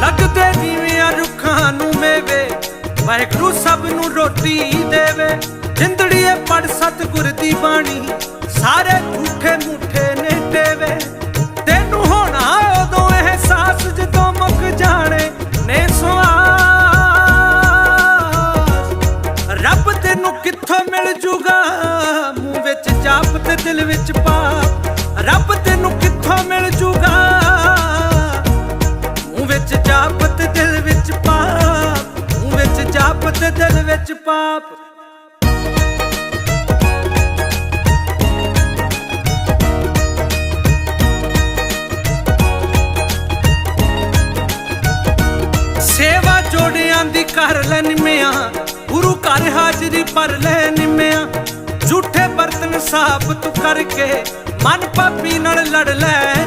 ਲੱਗਦੇ ਜਿਵੇਂ ਆ ਰੁੱਖਾਂ ਨੂੰ ਮੇਵੇ। ਵਾਹਿਗੁਰੂ ਸਭ ਨੂੰ ਰੋਟੀ ਦੇਵੇ। ਜਿੰਦੜੀਏ ਪੜ ਸਤਿਗੁਰ ਦੀ ਬਾਣੀ, ਸਾਰੇ ਝੂਠੇ ਮੂਠੇ ਨੇ ਦੇਵੇ ਤੈਨੂੰ ਹੋਣਾ ਉਦੋਂ ਅਹਿਸਾਸ ਜਦੋਂ ਮੁੱਕ ਜਾਣੇ ਨੇ ਸਵਾਸ ਰੱਬ ਤੈਨੂੰ ਕਿੱਥੋਂ ਮਿਲ ਜੂਗਾ? ਮੂੰਹ ਵਿੱਚ ਜਾਪ ਤੇ ਦਿਲ ਵਿੱਚ ਪਾਪ। ਰੱਬ ਤੇ ਵਿੱਚ ਜਾਪ ਦਿਲ ਵਿੱਚ ਪਾਪ ਮੂੰਹ ਵਿੱਚ ਜਾਪ ਦਿਲ ਵਿੱਚ ਪਾਪ। ਸੇਵਾ ਜੋੜਿਆਂ ਦੀ ਕਰ ਲੈ ਨਿਮਿਆ, ਗੁਰੂ ਘਰ ਹਾਜ਼ਰੀ ਪਰ ਲੈ ਨਿਮਿਆ। ਝੂਠੇ ਬਰਤਨ ਸਾਬਤ ਕਰਕੇ ਮਨ ਪਾਪੀ ਨਾਲ ਲੜ ਲੈ